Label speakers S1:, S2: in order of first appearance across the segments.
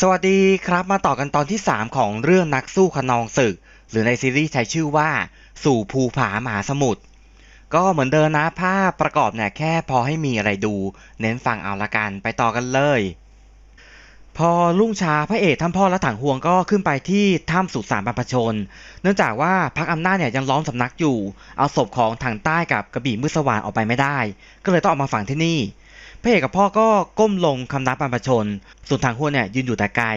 S1: สวัสดีครับมาต่อกันตอนที่ 3 ของเรื่องนักสู้ขนองศึก หรือในซีรีส์ใช้ชื่อว่า สู่ภูผาหมาสมุทรก็เหมือนเดิมนะภาพประกอบเนี่ยแค่พอให้มีอะไรดู เน้นฟังเอาละกันไปต่อกันเลย พอรุ่งช้าพระเอกท่านพ่อและถังห่วงก็ขึ้นไปที่ถ้ำสุสานบรรพชน เนื่องจากว่าพักอำนาจเนี่ยยังล้อมสำนักอยู่ เอาศพของถังใต้กับกระบี่มือสว่างออกไปไม่ได้ ก็เลยต้องเอามาฝังที่นี่ พระเอกกับพ่อก็ก้มลงคำนับบรรพชน ส่วนทางหัวเนี่ยยืนอยู่แต่ไกล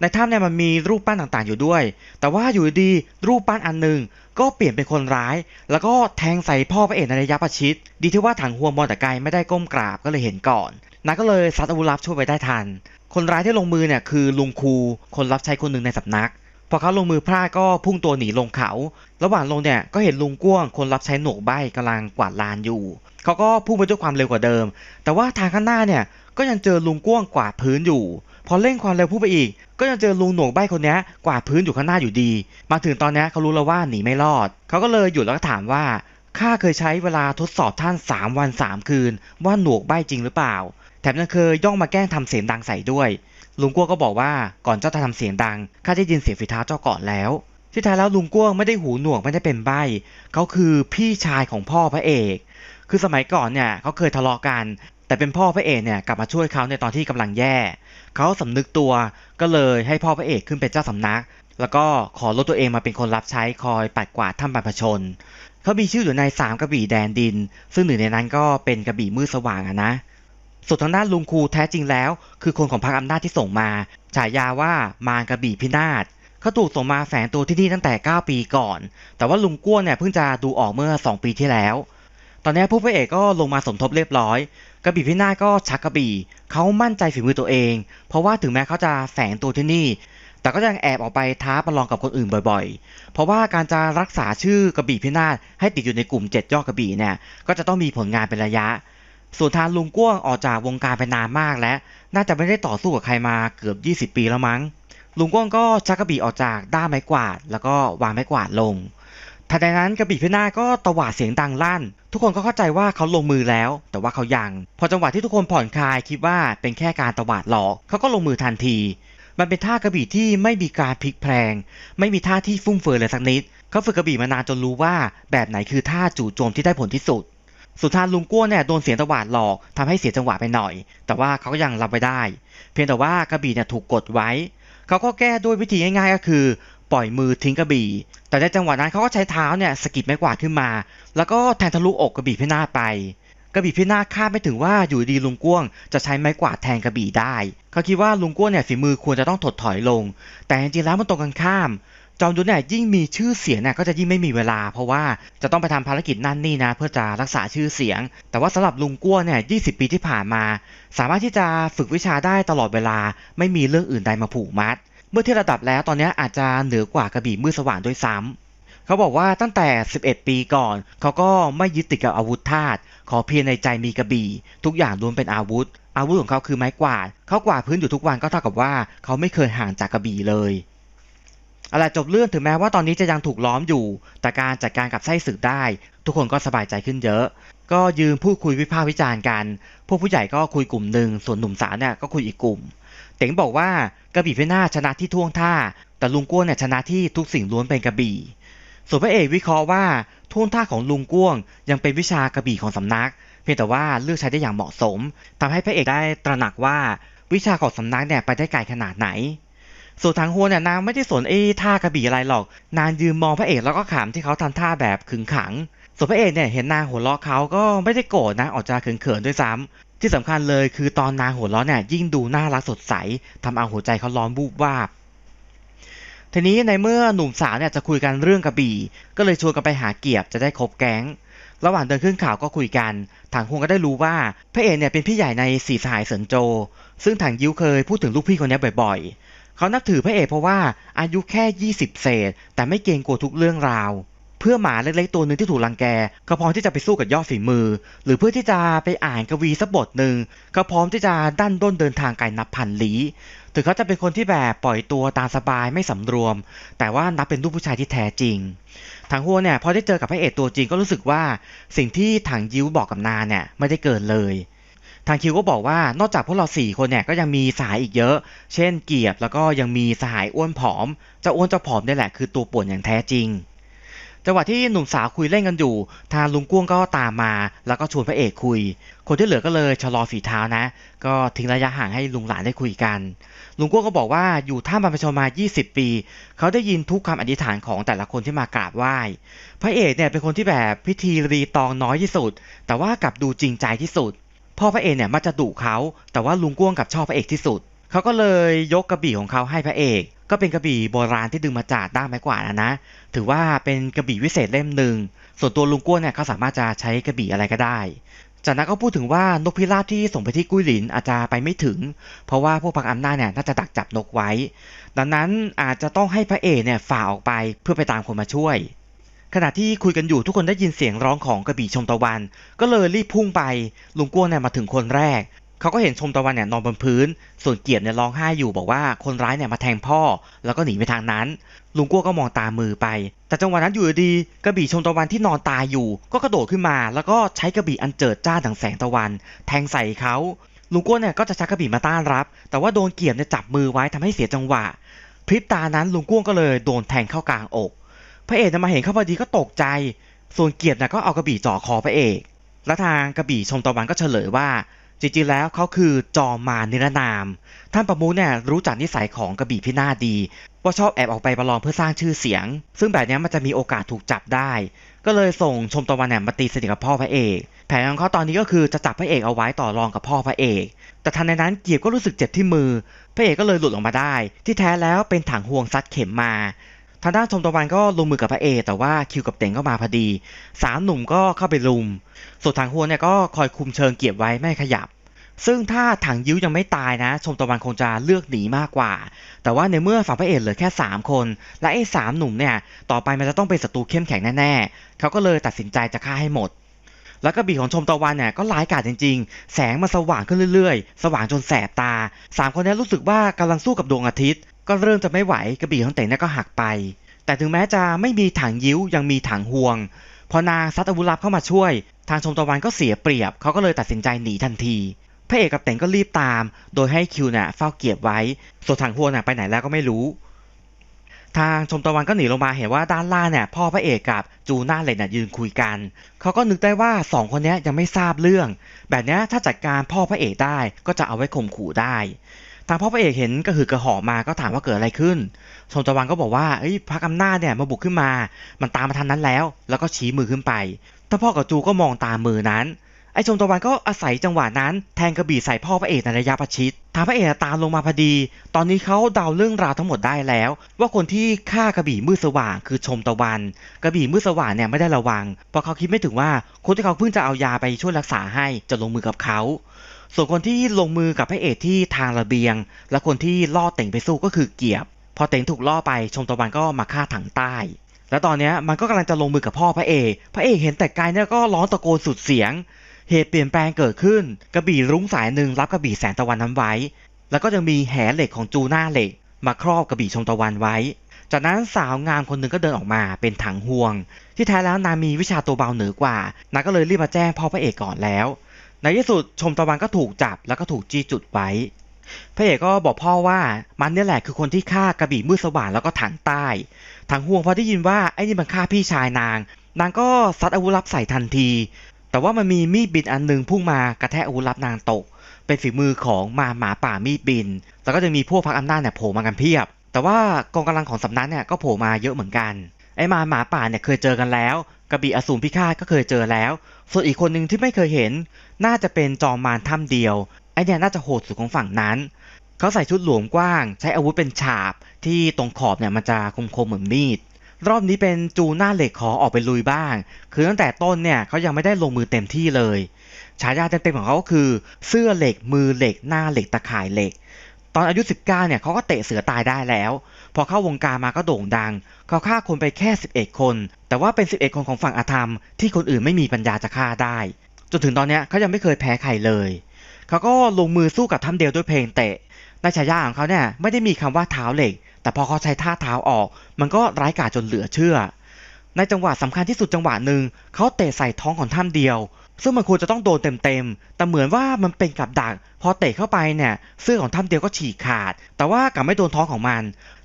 S1: ในถ้ำเนี่ยมันมีรูปปั้นต่างๆอยู่ด้วย แต่ว่าอยู่ดีๆรูปปั้นอันหนึ่งก็เปลี่ยนเป็นคนร้าย แล้วก็แทงใส่พ่อพระเอกในระยะประชิด ดีที่ว่าถังหัวมองแต่ไกลไม่ได้ก้มกราบก็เลยเห็นก่อนนายก็เลยซัดอาวุธลับช่วยไว้ได้ทัน คนร้ายที่ลงมือเนี่ยคือลุงคู คนรับใช้คนหนึ่งในสำนัก พอเขาลงมือพลาดก็พุ่งตัวหนีลงเขา ระหว่างลงเนี่ยก็เห็นลุงก้วงคนรับใช้หนวกใบกำลังกวาดลานอยู่ เขาก็พุ่งไปด้วยความเร็วกว่าเดิม แต่ว่าทางข้างหน้าเนี่ยก็ยังเจอลุงก้วงกวาดพื้นอยู่ พอเร่งความเร็วพุ่งไปอีก ก็ยังเจอลุงหนวกใบคนนี้กวาดพื้นอยู่ข้างหน้าอยู่ดี มาถึงตอนนี้เขารู้แล้วว่าหนีไม่รอด เขาก็เลยหยุดแล้วก็ถามว่าข้าเคยใช้เวลาทดสอบท่าน 3 วัน 3 คืน ว่าหนวกใบจริงหรือเปล่า แถมยังเคยย่องมาแกล้งทำเสียงดังใส่ด้วย ลุงก้วก็บอกว่าก่อนเจ้าจะทำเสียงดังข้าได้ยินเสียงฝีเท้าเจ้าก่อนแล้ว ที่แท้แล้วลุงก้วไม่ได้หูหนวกไม่ได้เป็นใบเขาคือพี่ชายของพ่อพระเอก คือสมัยก่อนเนี่ยเขาเคยทะเลาะกัน แต่เป็นพ่อพระเอกเนี่ยกลับมาช่วยเขาในตอนที่กำลังแย่เขาสำนึกตัวก็เลยให้พ่อพระเอกขึ้นเป็นเจ้าสำนัก แล้วก็ขอลดตัวเองมาเป็นคนรับใช้คอยปัดกวาดถ้ำบรรพชนเขามีชื่ออยู่ในสามกระบี่แดนดิน ซึ่งหนึ่งในนั้นก็เป็นกระบี่มืดสว่างอะนะ ส่วนทางด้านลุงครูแท้จริงแล้ว คือคนของพรรคอำนาจที่ส่งมา ฉายาว่ามารกระบี่พินาศเขาถูกส่งมาแฝงตัวที่นี่ตั้งแต่ 9 ปีก่อน แต่ว่าลุงก้วนเนี่ยเพิ่งจะดูออกเมื่อ 2 ปีที่แล้ว ตอนนี้ผู้พระเอกก็ลงมาสมทบเรียบร้อย กระบี่พินาศก็ชักกระบี่เขามั่นใจฝีมือตัวเอง เพราะว่าถึงแม้เขาจะแฝงตัวที่นี่แต่ก็ยังแอบออกไปท้าประลองกับคนอื่นบ่อยๆ เพราะว่าการจะรักษาชื่อกระบี่พินาศให้ติดอยู่ในกลุ่ม 7 ยอดกระบี่เนี่ย ก็จะต้องมีผลงานเป็นระยะ ส่วนทางลุงก้วงออกจากวงการไปนานมากแล้ว น่าจะไม่ได้ต่อสู้กับใครมาเกือบ 20 ปีแล้วมั้ง ลุงก้วงก็ชักกระบี่ออกจากด้ามไม้กวาด แล้วก็วางไม้กวาดลงทันใดนั้นกระบี่พินาก็ตวาดเสียงดังลั่น ทุกคนก็เข้าใจว่าเขาลงมือแล้ว แต่ว่าเขายัง พอจังหวะที่ทุกคนผ่อนคลายคิดว่าเป็นแค่การตวาดหลอกเขาก็ลงมือทันที มันเป็นท่ากระบี่ที่ไม่มีการพลิกแพลง ไม่มีท่าที่ฟุ่มเฟือยเลยสักนิดเขาฝึกกระบี่มานานจนรู้ว่าแบบไหนคือท่าจู่โจมที่ได้ผลที่สุด สุดท้ายลุงกั้วเนี่ยโดนเสียงตะหวาดหลอกทำให้เสียจังหวะไปหน่อย แต่ว่าเขาก็ยังรับไว้ได้ เพียงแต่ว่ากระบี่เนี่ยถูกกดไว้ เขาก็แก้ด้วยวิธีง่ายๆก็คือ ปล่อยมือทิ้งกระบี่ แต่ในจังหวะนั้นเขาก็ใช้เท้าเนี่ยสกิดไม้กวาดขึ้นมา แล้วก็แทงทะลุอกกระบี่พินาศไป กระบี่พินาศคาดไม่ถึงว่าอยู่ดีลุงก้วง จะใช้ไม้กวาดแทงกระบี่ได้ เขาคิดว่าลุงก้วงเนี่ยฝีมือควรจะต้องถดถอยลง แต่จริงๆแล้วมันตรงกันข้าม จอมยุทธเนี่ยยิ่งมีชื่อเสียงเนี่ยก็จะยิ่งไม่มีเวลา เพราะว่าจะต้องไปทำภารกิจนั่นนี่นะ เพื่อจะรักษาชื่อเสียง แต่ว่าสำหรับลุงกั้วเนี่ย20ปีที่ผ่านมา สามารถที่จะฝึกวิชาได้ตลอดเวลา ไม่มีเรื่องอื่นใดมาผูกมัด เมื่อเทียบระดับแล้วตอนนี้อาจจะเหนือกว่ากระบี่มืดสว่างด้วยซ้ำเขาบอกว่าตั้งแต่ 11 ปีก่อน เขาก็ไม่ยึดติดกับอาวุธธาตุขอเพียงในใจมีกระบี่ ทุกอย่างล้วนเป็นอาวุธ อาวุธของเขาคือไม้กวาด เขากวาดพื้นอยู่ทุกวันก็เท่ากับว่า เขาไม่เคยห่างจากกระบี่เลย เอาล่ะจบเรื่องถึงแม้ว่าตอนนี้จะยังถูกล้อมอยู่ แต่การจัดการกับไส้ศึกได้ ทุกคนก็สบายใจขึ้นเยอะ ก็ยืนพูดคุยวิพากษ์วิจารณ์กัน พวกผู้ใหญ่ก็คุยกลุ่มหนึ่งส่วนหนุ่มสาวเนี่ยก็คุยอีกกลุ่ม เต๋งบอกว่ากระบี่พินาชนะที่ท่วงท่า แต่ลุงก้วนเนี่ยชนะที่ทุกสิ่งล้วนเป็นกระบี่ส่วนพระเอกวิเคราะห์ว่าท่วงท่าของลุงก้วง ยังเป็นวิชากระบี่ของสำนัก เพียงแต่ว่าเลือกใช้ได้อย่างเหมาะสมทำให้พระเอกได้ตระหนักว่าวิชาของสำนักเนี่ยไปได้ไกลขนาดไหน ส่วนทางฮัวเนี่ยนางไม่ได้สนไอ้ท่ากระบี่อะไรหรอก นางยืนมองพระเอกแล้วก็ขำที่เขาทำท่าแบบขึงขัง ส่วนพระเอกเนี่ยเห็นนางหัวเราะเขาก็ไม่ได้โกรธนะออกจะเขินๆด้วยซ้ำที่สำคัญเลยคือตอนนางหัวเราะเนี่ยยิ่งดูน่ารักสดใสทำเอาหัวใจเขาร้อนวูบวาบทีนี้ในเมื่อหนุ่มสาวเนี่ยจะคุยกันเรื่องกระบี่ ก็เลยชวนกันไปหาเกียบจะได้คบแก๊ง ระหว่างเดินขึ้นเขาวก็คุยกัน ถังฮวงก็ได้รู้ว่าพระเอกเนี่ยเป็นพี่ใหญ่ในสีสหายเสินโจ ซึ่งถังยิ้วเคยพูดถึงลูกพี่คนนี้บ่อยๆ เขานับถือพระเอกเพราะว่าอายุแค่ 20 เศษ แต่ไม่เกรงกลัวทุกเรื่องราว เพื่อหมาเล็กๆตัวหนึ่งที่ถูกรังแกเขาพร้อมที่จะไปสู้กับยอดฝีมือ หรือเพื่อที่จะไปอ่านกวีสักบทหนึ่งเขาพร้อมที่จะดันด้นเดินทางไกลนับพันลี้ถึงเขาจะเป็นคนที่แบบปล่อยตัวตามสบายไม่สำรวม แต่ว่านับเป็นลูกผู้ชายที่แท้จริง ถังฮัวเนี่ยพอได้เจอกับพระเอกตัวจริงก็รู้สึกว่าสิ่งที่ถังยิ้วบอกกับนาเนี่ยไม่ได้เกินเลย ทางคิวก็บอกว่านอกจากพวกเราสี่คนเนี่ยก็ยังมีสหายอีกเยอะ เช่นเกียบแล้วก็ยังมีสหายอ้วนผอมจ้าอ้วนจ้าผอมนี่แหละคือตัวป่วนอย่างแท้จริงจังหวะที่หนุ่มสาวคุยเล่นกันอยู่ ทางลุงก้วงก็ตามมา แล้วก็ชวนพระเอกคุย คนที่เหลือก็เลยชะลอฝีเท้านะ ก็ทิ้งระยะห่างให้ลุงหลานได้คุยกัน ลุงก้วงก็บอกว่าอยู่ท่ามบรรพชนมา 20 ปี เขาได้ยินทุกคำอธิษฐานของแต่ละคนที่มากราบไหว้ พระเอกเนี่ยเป็นคนที่แบบพิธีรีตองน้อยที่สุด แต่ว่ากลับดูจริงใจที่สุด พ่อพระเอกเนี่ยมักจะดุเขาแต่ว่าลุงก้วงกับชอบพระเอกที่สุดเขาก็เลยยกกระบี่ของเขาให้พระเอก ก็เป็นกระบี่โบราณที่ดึงมาจากด้ามไม้กวาดนะนะ ถือว่าเป็นกระบี่วิเศษเล่มหนึ่งส่วนตัวลุงก้วนเนี่ยเขาสามารถจะใช้กระบี่อะไรก็ได้ จากนั้นก็พูดถึงว่านกพิราบที่ส่งไปที่กุ้ยหลินอาจจะไปไม่ถึง เพราะว่าพวกพักอำนาจเนี่ยน่าจะดักจับนกไว้ ดังนั้นอาจจะต้องให้พระเอกเนี่ยฝ่าออกไปเพื่อไปตามคนมาช่วย ขณะที่คุยกันอยู่ทุกคนได้ยินเสียงร้องของกระบี่ชมตะวัน ก็เลยรีบพุ่งไปลุงก้วนเนี่ยมาถึงคนแรก เขาก็เห็นชมตะวันเนี่ยนอนบนพื้น ส่วนเกียบเนี่ยร้องไห้อยู่บอกว่าคนร้ายเนี่ยมาแทงพ่อ แล้วก็หนีไปทางนั้น ลุงกั้วก็มองตามมือไป แต่จังหวะนั้นอยู่ดีกระบี่ชมตะวันที่นอนตายอยู่ ก็กระโดดขึ้นมา แล้วก็ใช้กระบี่อันเจิดจ้าดังแสงตะวัน แทงใส่เขาลุงกั้วเนี่ยก็จะชักกระบี่มาต้านรับ แต่ว่าโดนเกียบเนี่ยจับมือไว้ทำให้เสียจังหวะพริบตานั้นลุงก้วงก็เลยโดนแทงเข้ากลางอก พระเอกมาเห็นเข้าพอดีก็ตกใจ ส่วนเกียรติน่ะก็เอากระบี่จ่อคอพระเอก และทางกระบี่ชมตะวันก็เฉลยว่า จริงๆแล้วเขาคือจอมมารนิรนาม ท่านประมุขเนี่ยรู้จักนิสัยของกระบี่พินาดี ว่าชอบแอบออกไปประลองเพื่อสร้างชื่อเสียง ซึ่งแบบนี้มันจะมีโอกาสถูกจับได้ ก็เลยส่งชมตะวันเนี่ยมาตีสนิทกับพ่อพระเอก แผนของเขาตอนนี้ก็คือจะจับพระเอกเอาไว้ต่อรองกับพ่อพระเอก แต่ทันในนั้นเกียรติก็รู้สึกเจ็บที่มือ พระเอกก็เลยหลุดออกมาได้ ที่แท้แล้วเป็นถังห่วงซัดเข็มมา ทางด้านชมตะวันก็ลงมือกับพระเอ แต่ว่าคิวกับเต็งก็มาพอดีสามหนุ่มก็เข้าไปลุม ส่วนถังห่วเนี่ยก็คอยคุมเชิงเกียบไว้ไม่ขยับ ซึ่งถ้าถังยิ้วยังไม่ตายนะ ชมตะวันคงจะเลือกหนีมากกว่า แต่ว่าในเมื่อฝั่งพระเอกเหลือแค่ 3 คน และไอ้สามหนุ่มเนี่ยต่อไปมันจะต้องเป็นศัตรูเข้มแข็งแน่ๆเขาก็เลยตัดสินใจจะฆ่าให้หมด แล้วกระบี่ของชมตะวันเนี่ยก็ร้ายกาจจริง ๆ แสงมันสว่างขึ้นเรื่อยๆ สว่างจนแสบตาสามคนนี้รู้สึกว่ากำลังสู้กับดวงอาทิตย์ ก็เริ่มจะไม่ไหวกระบี่ของเต่งเนี่ยก็หักไป แต่ถึงแม้จะไม่มีถังยิ้วยังมีถังห่วง พอนางซัดอาวุธลับเข้ามาช่วย ทางชมตะวันก็เสียเปรียบเขาก็เลยตัดสินใจหนีทันทีพระเอกกับเต่งก็รีบตาม โดยให้คิวเนี่ยเฝ้าเกียบไว้ ส่วนถังห่วงน่ะไปไหนแล้วก็ไม่รู้ ทางชมตะวันก็หนีลงมาเห็นว่าด้านล่างเนี่ยพ่อพระเอกกับจูน้าเล็กน่ะยืนคุยกันเขาก็นึกได้ว่าสองคนนี้ยังไม่ทราบเรื่อง แบบนี้ถ้าจัดการพ่อพระเอกได้ก็จะเอาไว้ข่มขู่ได้ ทางพ่อพระเอกเห็นก็คือกระหอบมาก็ถามว่าเกิดอะไรขึ้นชมตะวันก็บอกว่าเอ้ยพรรคอำนาจเนี่ยมาบุกขึ้นมา มันตามมาทันนั้นแล้ว แล้วก็ชี้มือขึ้นไปแต่พ่อกับจูก็มองตามมือนั้นไอ้ชมตะวันก็อาศัยจังหวะนั้นแทงกระบี่ใส่พ่อพระเอกในระยะประชิดทางพระเอกตามลงมาพอดี ตอนนี้เขาเดาเรื่องราวทั้งหมดได้แล้ว ว่าคนที่ฆ่ากระบี่มืดสว่างคือชมตะวัน กระบี่มืดสว่างเนี่ยไม่ได้ระวังเพราะเขาคิดไม่ถึงว่าคนที่เขาเพิ่งจะเอายาไปช่วยรักษาให้จะลงมือกับเขา ส่วนคนที่ลงมือกับพระเอกที่ทางระเบียง และคนที่ล่อเต่งไปสู้ก็คือเกียบ พอเต่งถูกล่อไปชมตะวันก็มาฆ่าถังใต้ แล้วตอนนี้มันก็กำลังจะลงมือกับพ่อพระเอก พระเอกเห็นแต่ไกลเนี่ยก็ร้องตะโกนสุดเสียง เหตุเปลี่ยนแปลงเกิดขึ้น กระบี่รุ้งสายหนึ่งรับกระบี่แสงตะวันนั้นไว้ แล้วก็ยังมีแหเหล็กของจูหน้าเหล็ก มาครอบกระบี่ชมตะวันไว้ จากนั้นสาวงามคนหนึ่งก็เดินออกมาเป็นถังห่วง ที่แท้แล้วนางมีวิชาตัวเบาเหนือกว่านางก็เลยรีบมาแจ้งพ่อพระเอกก่อนแล้ว ในที่สุดชมตะวันก็ถูกจับแล้วก็ถูกจี้จุดไว้ พระเอกก็บอกพ่อว่ามันเนี่ยแหละคือคนที่ฆ่ากระบี่มืดสว่างแล้วก็ถังใต้ถังห่วงพอได้ยินว่าไอ้นี่มันฆ่าพี่ชายนาง นางก็ซัดอาวุธลับใส่ทันที แต่ว่ามันมีมีดบินอันหนึ่งพุ่งมากระแทกอาวุธลับนางตก เป็นฝีมือของมาหมาป่ามีดบิน แล้วก็จะมีพวกพักอำนาจเนี่ยโผล่มากันเพียบ แต่ว่ากองกำลังของสำนักเนี่ยก็โผล่มาเยอะเหมือนกันไอ้มาหมาป่าเนี่ยเคยเจอกันแล้ว กระบี่อสูรพิฆาตก็เคยเจอแล้ว ส่วนอีกคนหนึ่งที่ไม่เคยเห็น น่าจะเป็นจอมมารถ้ำเดียวไอเนี่ยน่าจะโหดสุดของฝั่งนั้น เขาใส่ชุดหลวมกว้าง ใช้อาวุธเป็นฉาบ ที่ตรงขอบเนี่ยมันจะคมๆเหมือนมีด รอบนี้เป็นจูหน้าเหล็กขอออกไปลุยบ้าง คือตั้งแต่ต้นเนี่ยเขายังไม่ได้ลงมือเต็มที่เลย ฉายาเต็มๆของเขาก็คือ เสื้อเหล็กมือเหล็กหน้าเหล็กตะข่ายเหล็ก ตอนอายุ 19เนี่ยเขาก็เตะเสือตายได้แล้ว พอเข้าวงการมาก็โด่งดัง เขาฆ่าคนไปแค่ 11 คน แต่ว่าเป็น 11 คนของฝั่งอาธรรม ที่คนอื่นไม่มีปัญญาจะฆ่าได้ จนถึงตอนนี้เขายังไม่เคยแพ้ใครเลย เขาก็ลงมือสู้กับถ้ำเดียวด้วยเพลงเตะในฉายาของเขาเนี่ยไม่ได้มีคำว่าเท้าเหล็ก แต่พอเขาใช้ท่าเท้าออก มันก็ร้ายกาจจนเหลือเชื่อ ในจังหวะสำคัญที่สุดจังหวะหนึ่งเขาเตะใส่ท้องของท่านเดียวซึ่งมันควรจะต้องโดนเต็มๆ แต่เหมือนว่ามันเป็นกับดัก พอเตะเข้าไปเนี่ย เสื้อของถ้ำเดียวก็ฉีกขาด แต่ว่ากลับไม่โดนท้องของมัน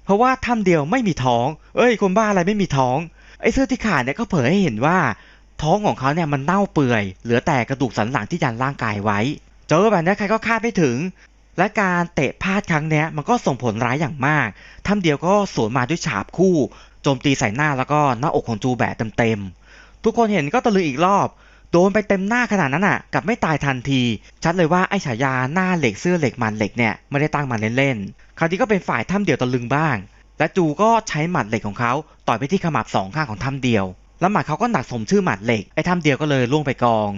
S1: เพราะว่าถ้ำเดียวไม่มีท้อง เอ้ยคนบ้าอะไรไม่มีท้อง ไอ้เสื้อที่ขาดเนี่ยก็เผยให้เห็นว่า ท้องของเขาเนี่ยมันเน่าเปื่อย เหลือแต่กระดูกสันหลังที่ยันร่างกายไว้ เจอแบบนี้ใครก็คาดไม่ถึง และการเตะพลาดครั้งเนี้ยมันก็ส่งผลร้ายอย่างมาก ถ้ำเดียวก็สวนมาด้วยฉาบคู่ โจมตีใส่หน้าแล้วก็หน้าอกของจูแบบเต็มๆ ทุกคนเห็นก็ตะลึงอีกรอบ โดนไปเต็มหน้าขนาดนั้นอะกับไม่ตายทันที ชัดเลยว่าไอ้ฉายาหน้าเหล็กเสื้อเหล็กมันเหล็กเนี่ยไม่ได้ตั้งมาเล่นๆคราวนี้ก็เป็นฝ่ายถ้ำเดียวตะลึงบ้าง และจูก็ใช้หมัดเหล็กของเขาต่อยไปที่ขมับสองข้างของถ้ำเดียว แล้วหมัดเขาก็หนักสมชื่อหมัดเหล็กไอ้ถ้ำเดียวก็เลยล่วงไปกอง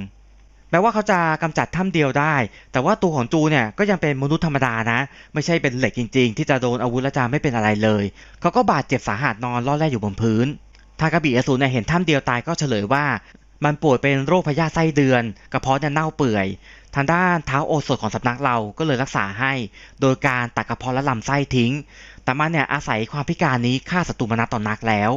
S1: แม้ว่าเขาจะกำจัดถ้ำเดียวได้ แต่ว่าตัวของจูเนี่ยก็ยังเป็นมนุษย์ธรรมดานะ ไม่ใช่เป็นเหล็กจริงๆ ที่จะโดนอาวุธและจะไม่เป็นอะไรเลย เขาก็บาดเจ็บสาหัสนอนล่อแร่อยู่บนพื้น ทากาบิอสูรเนี่ยเห็นถ้ำเดียวตายก็เฉลยว่า มันป่วยเป็นโรคพยาธิไส้เดือนกระเพาะเนี่ยเน่าเปื่อย ทางด้านเท้าโอสถของสำนักเราก็เลยรักษาให้ โดยการตัดกระเพาะและลำไส้ทิ้ง แต่มันเนี่ยอาศัยความพิการนี้ฆ่าศัตรูมนัสต่อนักแล้ว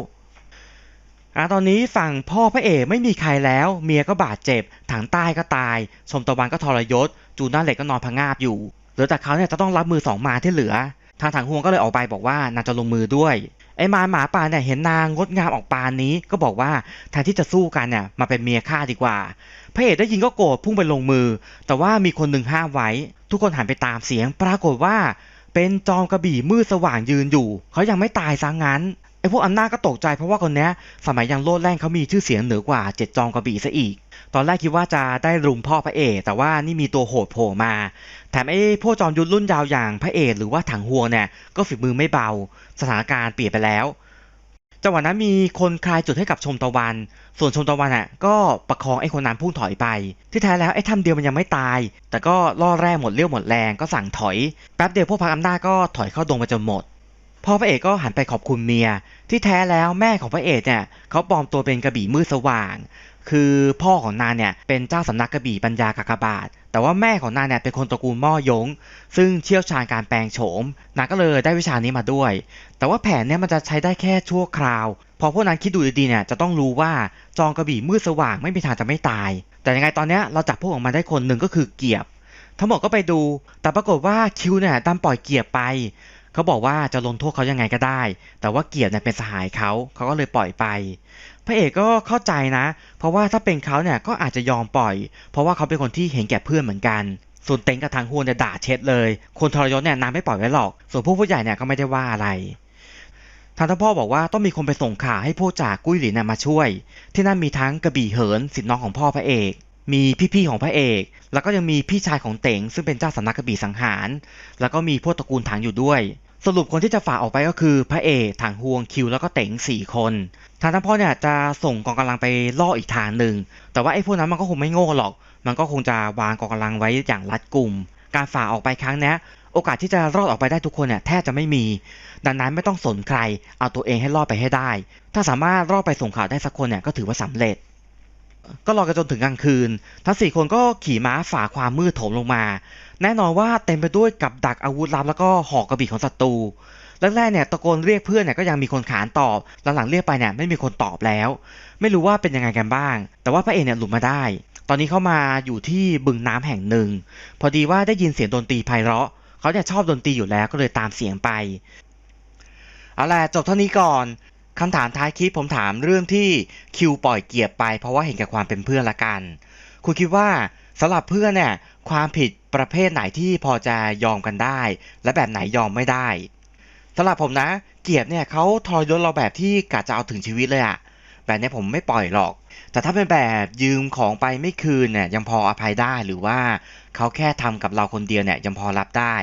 S1: อะตอนนี้ฝั่งพ่อพระเอกไม่มีใครแล้ว เมียก็บาดเจ็บ ถังใต้ก็ตาย ชมตะวันก็ทรยศ จูน่าเหล็กก็นอนพังงาบอยู่ เหลือแต่เขาเนี่ยจะต้องรับมือสองมาที่เหลือ ทางถังฮวงก็เลยออกไปบอกว่านางจะลงมือด้วยไอ้มารหมาป่าเนี่ยเห็นนางงดงามออกปานนี้ ก็บอกว่าแทนที่จะสู้กันเนี่ยมาเป็นเมียข้าดีกว่า พระเอกได้ยินก็โกรธพุ่งไปลงมือ แต่ว่ามีคนหนึ่งห้ามไว้ ทุกคนหันไปตามเสียง ปรากฏว่า เป็นจอมกระบี่มืดสว่างยืนอยู่ เขายังไม่ตายซะงั้นไอ้พวกอำนาจก็ตกใจเพราะว่าคนนี้สมัยยังโลดแล่นเขามีชื่อเสียงเหนือกว่าเจ็ดจอมกระบี่ซะอีก ตอนแรกคิดว่าจะได้รุมพ่อพระเอกแต่ว่านี่มีตัวโหดโผล่มา แถมไอ้พวกจอมยุทธรุ่นยาวอย่างพระเอกหรือว่าถังหัวเนี่ยก็ฝีมือไม่เบา สถานการณ์เปลี่ยนไปแล้วจังหวะนั้นมีคนคลายจุดให้กับชมตะวัน ส่วนชมตะวันอะก็ประคองไอ้คนนั้นพุ่งถอยไป ที่แท้แล้วไอ้ถ้ำเดียวมันยังไม่ตาย แต่ก็ล่อแร่หมดเรี่ยวหมดแรงก็สั่งถอย แป๊บเดียวพวกพักอำนาจก็ถอยเข้าดงไปจนหมด พ่อพระเอกก็หันไปขอบคุณเมีย ที่แท้แล้วแม่ของพระเอกเนี่ยเขาปลอมตัวเป็นกระบี่มืดสว่าง คือพ่อของนางเนี่ยเป็นเจ้าสำนักกระบี่ปัญญากากบาท แต่ว่าแม่ของนางเนี่ยเป็นคนตระกูลม่อยง ซึ่งเชี่ยวชาญการแปลงโฉม นางก็เลยได้วิชานี้มาด้วย แต่ว่าแผนเนี่ยมันจะใช้ได้แค่ชั่วคราว พอพวกนั้นคิดดูดีๆเนี่ยจะต้องรู้ว่าจองกระบี่มืดสว่างไม่มีทางจะไม่ตาย แต่ยังไงตอนเนี้ยเราจับพวกออกมาได้คนหนึ่งก็คือเกียบ ทั้งหมดก็ไปดู แต่ปรากฏว่าคิวเนี่ยดันปล่อยเกียบไปเขาบอกว่าจะลงโทษเขายังไงก็ได้ แต่ว่าเกียรติเนี่ยเป็นสหายเขา เขาก็เลยปล่อยไป พระเอกก็เข้าใจนะ เพราะว่าถ้าเป็นเขาเนี่ยก็อาจจะยอมปล่อย เพราะว่าเขาเป็นคนที่เห็นแก่เพื่อนเหมือนกัน ส่วนเต็งกับทางฮวนเนี่ยด่าเช็ดเลย คนทรยศเนี่ยนางไม่ปล่อยไว้หรอก ส่วนผู้ผู้ใหญ่เนี่ยก็ไม่ได้ว่าอะไรทางท่านพ่อบอกว่าต้องมีคนไปส่งข่าวให้พวกจากกุ้ยหลินน่ะมาช่วย ที่นั่นมีทั้งกระบี่เหินสิทธิน้องของพ่อพระเอก มีพี่ๆของพระเอก แล้วก็ยังมีพี่ชายของเต๋งซึ่งเป็นเจ้าสำนักกระบี่สังหาร แล้วก็มีพวกตระกูลถังอยู่ด้วย สรุปคนที่จะฝ่าออกไปก็คือพระเอกถังฮวงคิวแล้วก็เต๋งสี่คน ทางท่านพ่อเนี่ยจะส่งกองกำลังไปล่ออีกทางหนึ่ง แต่ว่าไอ้พวกนั้นมันก็คงไม่โง่หรอก มันก็คงจะวางกองกำลังไว้อย่างรัดกุม การฝ่าออกไปครั้งนี้โอกาสที่จะรอดออกไปได้ทุกคนเนี่ยแทบจะไม่มี ดังนั้นไม่ต้องสนใคร เอาตัวเองให้รอดไปให้ได้ ถ้าสามารถรอดไปส่งข่าวได้สักคนเนี่ยก็ถือว่าสำเร็จ ก็รอกันจนถึงกลางคืน ทั้งสี่คนก็ขี่ม้าฝ่าความมืดโถมลงมา แน่นอนว่าเต็มไปด้วยกับดักอาวุธลับแล้วก็หอกกระบี่ของศัตรู แรกๆเนี่ยตะโกนเรียกเพื่อนเนี่ยก็ยังมีคนขานตอบ หลังๆเรียกไปเนี่ยไม่มีคนตอบแล้ว ไม่รู้ว่าเป็นยังไงกันบ้าง แต่ว่าพระเอกเนี่ยหลุดมาได้ ตอนนี้เขามาอยู่ที่บึงน้ำแห่งหนึ่ง พอดีว่าได้ยินเสียงดนตรีไพเราะเขาเนี่ยชอบดนตรีอยู่แล้วก็เลยตามเสียงไปเอาล่ะจบเท่านี้ก่อนคำถามท้ายคลิปผมถามเรื่องที่คิวปล่อยเกียร์ไป เพราะว่าเห็นแก่ความเป็นเพื่อนละกัน คุณคิดว่าสำหรับเพื่อนเนี่ยความผิดประเภทไหนที่พอจะยอมกันได้ และแบบไหนยอมไม่ได้ สำหรับผมนะ เกียรติเนี่ยเขาทรยศเราแบบที่กะจะเอาถึงชีวิตเลยอะแบบนี้ผมไม่ปล่อยหรอก แต่ถ้าเป็นแบบยืมของไปไม่คืนเนี่ยยังพออภัยได้หรือว่าเขาแค่ทำกับเราคนเดียวเนี่ยยังพอรับได้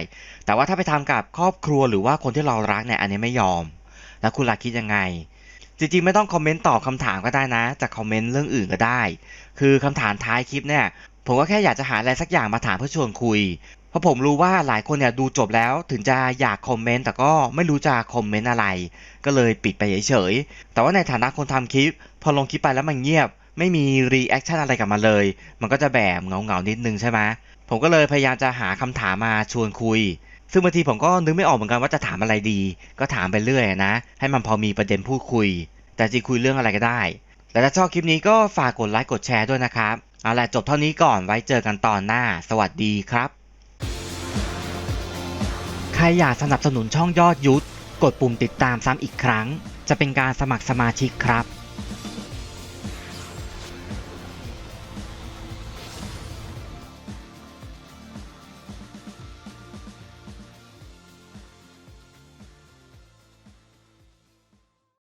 S1: แต่ว่าถ้าไปทำกับครอบครัวหรือว่าคนที่เรารักเนี่ยอันนี้ไม่ยอม แล้วคุณล่ะคิดยังไง จริงๆไม่ต้องคอมเมนต์ตอบคำถามก็ได้นะจะคอมเมนต์เรื่องอื่นก็ได้ คือคำถามท้ายคลิปเนี่ย ผมก็แค่อยากจะหาอะไรสักอย่างมาถามเพื่อชวนคุย เพราะผมรู้ว่าหลายคนเนี่ยดูจบแล้วถึงจะอยากคอมเมนต์แต่ก็ไม่รู้จะคอมเมนต์อะไร ก็เลยปิดไปเฉยๆ แต่ว่าในฐานะคนทำคลิป พอลงคลิปไปแล้วมันเงียบ ไม่มีรีแอคชั่นอะไรกลับมาเลย มันก็จะแบบเงาๆนิดนึงใช่ไหมผมก็เลยพยายามจะหาคำถามมาชวนคุย ซึ่งบางทีผมก็นึกไม่ออกเหมือนกันว่าจะถามอะไรดี ก็ถามไปเรื่อยนะ ให้มันพอมีประเด็นพูดคุย แต่จริงคุยเรื่องอะไรก็ได้ แต่ถ้าชอบคลิปนี้ก็ฝากกดไลค์กดแชร์ด้วยนะครับ เอาละจบเท่านี้ก่อนไว้เจอกันตอนหน้า สวัสดีครับ ใครอยากสนับสนุนช่องยอดยุทธกดปุ่มติดตามซ้ำอีกครั้ง จะเป็นการสมัครสมาชิกครับ